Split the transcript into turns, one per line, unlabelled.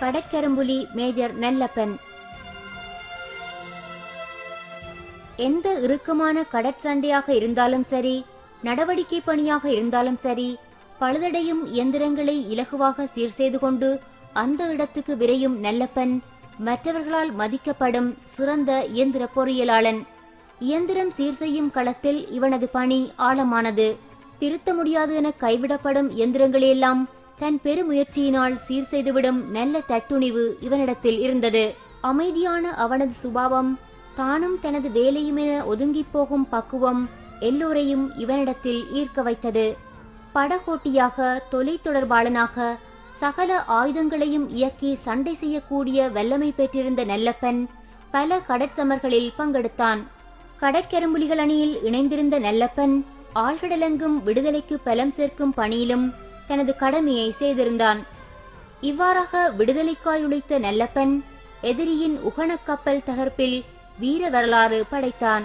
படக்கரும்புலி major Nallappan. எந்த இறுக்கமான கடற்சண்டையாக இருந்தாலும் சரி நடவடிக்கை பணியாக இருந்தாலும் சரி பழுதடையும் இயந்திரங்களை இலகுவாக சீர் செய்து கொண்டு அந்த இடத்துக்கு விரையும் நல்லப்பன் மற்றவர்களால் மதிக்கப்படும் சிறந்த இயந்திர பொறியியலாளன். இயந்திரம் சீர் செய்யும் களத்தில் இவனது பணி ஆழமானது. திருத்த முடியாது என கைவிடப்படும் இயந்திரங்களையெல்லாம் தன் பெருமுயற்சியினால் சீர் செய்துவிடும் நல்ல தட்டுணிவு இவனிடத்தில் இருந்தது. அமைதியான அவனது சுபாவம் தானும் தனது வேலையுமென ஒதுங்கிப் போகும் பக்குவம் எல்லோரையும் இவனிடத்தில் ஈர்க்க வைத்தது. படகோட்டியாக தொலைத்தொடர்பாளனாக சகல ஆயுதங்களையும் இயக்கி சண்டை செய்யக்கூடிய வல்லமை பெற்றிருந்த நெல்லப்பன் பல கடற்சமர்களில் பங்கெடுத்தான். கடற்கரும்புலிகள் அணியில் இணைந்திருந்த நெல்லப்பன் ஆழ்கடலெங்கும் விடுதலைக்கு பலம் சேர்க்கும் பணியிலும் தனது கடமையை செய்திருந்தான். இவ்வாறாக விடுதலைக்காய் உழைத்த நல்லப்பன் எதிரியின் உகணக் கப்பல் தகர்ப்பில் வீர வரலாறு படைத்தான்.